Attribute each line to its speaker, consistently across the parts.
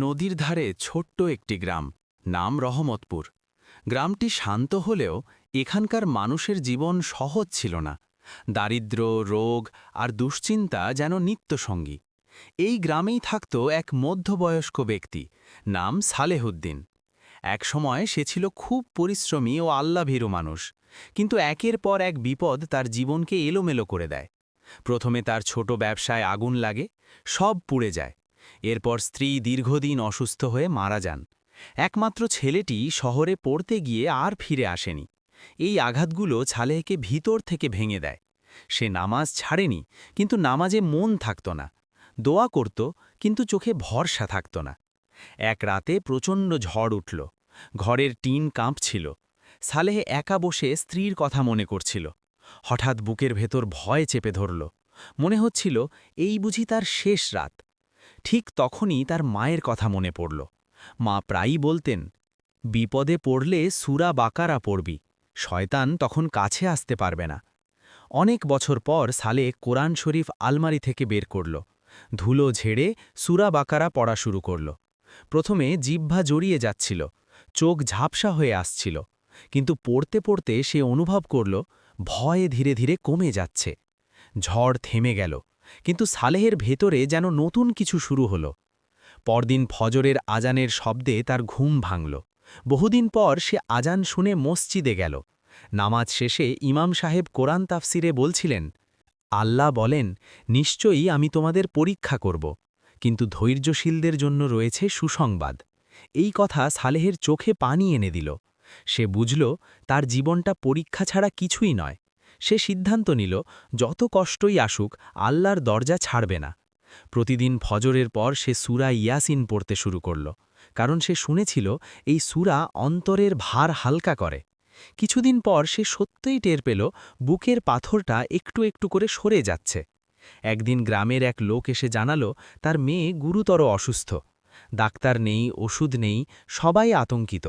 Speaker 1: নদীর ধারে ছোট্ট একটি গ্রাম, নাম রহমতপুর। গ্রামটি শান্ত হলেও এখানকার মানুষের জীবন সহজ ছিল না। দারিদ্র্য রোগ আর দুশ্চিন্তা যেন নিত্যসঙ্গী। এই গ্রামেই থাকত এক মধ্যবয়স্ক ব্যক্তি, নাম সালেহুদ্দিন। একসময় সে ছিল খুব পরিশ্রমী ও আল্লাভীরু মানুষ, কিন্তু একের পর এক বিপদ তার জীবনকে এলোমেলো করে দেয়। প্রথমে তার ছোট ব্যবসায় আগুন লাগে, সব পুড়ে যায়। এরপর স্ত্রী দীর্ঘদিন অসুস্থ হয়ে মারা যান। একমাত্র ছেলেটি শহরে পড়তে গিয়ে আর ফিরে আসেনি। এই আঘাতগুলো ছালেহকে ভিতর থেকে ভেঙে দেয়। সে নামাজ ছাড়েনি, কিন্তু নামাজে মন থাকত না। দোয়া করত, কিন্তু চোখে ভরসা থাকত না। এক রাতে প্রচণ্ড ঝড় উঠল। ঘরের টিন কাঁপছিল। সালেহ একা বসে স্ত্রীর কথা মনে করছিল। হঠাৎ বুকের ভেতর ভয় চেপে ধরল। মনে হচ্ছিল, এই বুঝি তার শেষ রাত। ঠিক তখনই তার মায়ের কথা মনে পড়ল। মা প্রায়ই বলতেন, বিপদে পড়লে সুরা বাকারা পড়বি, শয়তান তখন কাছে আসতে পারবে না। অনেক বছর পর সালে কোরআন শরীফ আলমারি থেকে বের করল। ধুলো ঝেড়ে সুরা বাকারা পড়া শুরু করল। প্রথমে জিহ্বা জড়িয়ে যাচ্ছিল, চোখ ঝাপসা হয়ে আসছিল। কিন্তু পড়তে পড়তে সে অনুভব করল, ভয়ে ধীরে ধীরে কমে যাচ্ছে। ঝড় থেমে গেল। কিন্তু সালেহের ভেতরে যেন নতুন কিছু শুরু হলো। পরদিন ফজরের আজানের শব্দে তার ঘুম ভাঙল। বহুদিন পর সে আজান শুনে মসজিদে গেল। নামাজ শেষে ইমাম সাহেব কোরআন তাফসিরে বলছিলেন, আল্লাহ বলেন, নিশ্চয়ই আমি তোমাদের পরীক্ষা করব, কিন্তু ধৈর্যশীলদের জন্য রয়েছে সুসংবাদ। এই কথা সালেহের চোখে পানি এনে দিল। সে বুঝল, তার জীবনটা পরীক্ষা ছাড়া কিছুই নয়। সে সিদ্ধান্ত নিল, যত কষ্টই আসুক, আল্লাহর দরজা ছাড়বে না। প্রতিদিন ফজরের পর সে সুরা ইয়াসিন পড়তে শুরু করল, কারণ সে শুনেছিল এই সুরা অন্তরের ভার হালকা করে। কিছুদিন পর সে সত্যই টের পেল, বুকের পাথরটা একটু একটু করে সরে যাচ্ছে। একদিন গ্রামের এক লোক এসে জানালো, তার মেয়ে গুরুতর অসুস্থ। ডাক্তার নেই, ওষুধ নেই, সবাই আতঙ্কিত।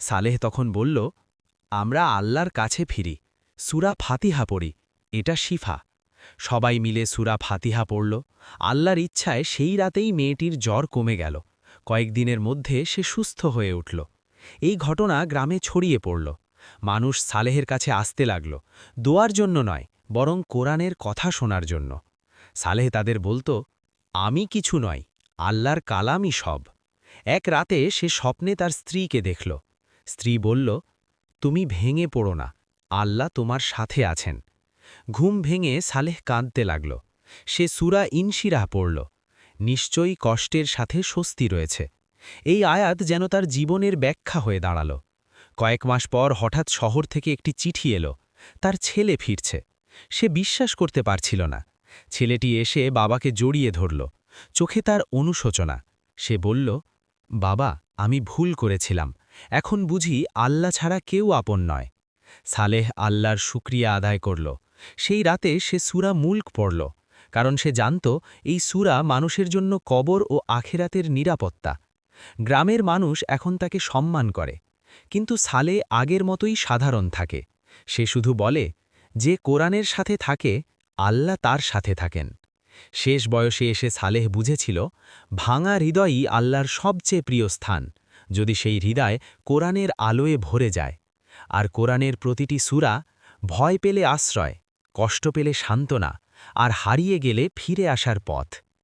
Speaker 1: সালেহ তখন বলল, আমরা আল্লাহর কাছে ফিরি। সুরা ফাতিহা পড়ি। এটা শিফা। সবাই মিলে সুরা ফাতিহা পড়ল। আল্লাহর ইচ্ছায় সেই রাতেই মেয়েটির জ্বর কমে গেল। কয়েকদিনের মধ্যে সে সুস্থ হয়ে উঠল। এই ঘটনা গ্রামে ছড়িয়ে পড়ল। মানুষ সালেহের কাছে আসতে লাগল। দোয়ার জন্য নয়, বরং কোরআনের কথা শোনার জন্য। সালেহ তাদের বলতো, আমি কিছু নয়, আল্লাহর কালামই সব। এক রাতে সে স্বপ্নে তার স্ত্রীকে দেখল। স্ত্রী বলল, তুমি ভেঙে পড়ো না। আল্লাহ তোমার সাথে আছেন। ঘুম ভেঙে সালেহ কাঁদতে লাগল। সে সুরা ইনশিরাহ পড়ল। নিশ্চয়ই কষ্টের সাথে স্বস্তি রয়েছে। এই আয়াত যেন তার জীবনের ব্যাখ্যা হয়ে দাঁড়াল। কয়েক মাস পর হঠাৎ শহর থেকে একটি চিঠি এলো। তার ছেলে ফিরছে। সে বিশ্বাস করতে পারছিল না। ছেলেটি এসে বাবাকে জড়িয়ে ধরল। চোখে তার অনুশোচনা। সে বলল, বাবা, আমি ভুল করেছিলাম। এখন বুঝি আল্লাহ ছাড়া কেউ আপন নয়। সালেহ আল্লাহর শুক্রিয়া আদায় করল। সেই রাতে সে সুরা মুল্ক পড়ল, কারণ সে জানত এই সুরা মানুষের জন্য কবর ও আখেরাতের নিরাপত্তা। গ্রামের মানুষ এখন তাকে সম্মান করে, কিন্তু সালে আগের মতোই সাধারণ থাকে। সে শুধু বলে, যে কোরআনের সাথে থাকে, আল্লাহ তার সাথে থাকেন। শেষ বয়সে এসে সালেহ বুঝেছিল, ভাঙা হৃদয়ই আল্লাহর সবচেয়ে প্রিয় স্থান। যদি সেই হৃদয় কোরআনের আলোয় ভরে যায় আর কোরআনের প্রতিটি সুরা ভয় পেলে আশ্রয়, কষ্ট পেলে সান্ত্বনা, আর হারিয়ে গেলে ফিরে আসার পথ।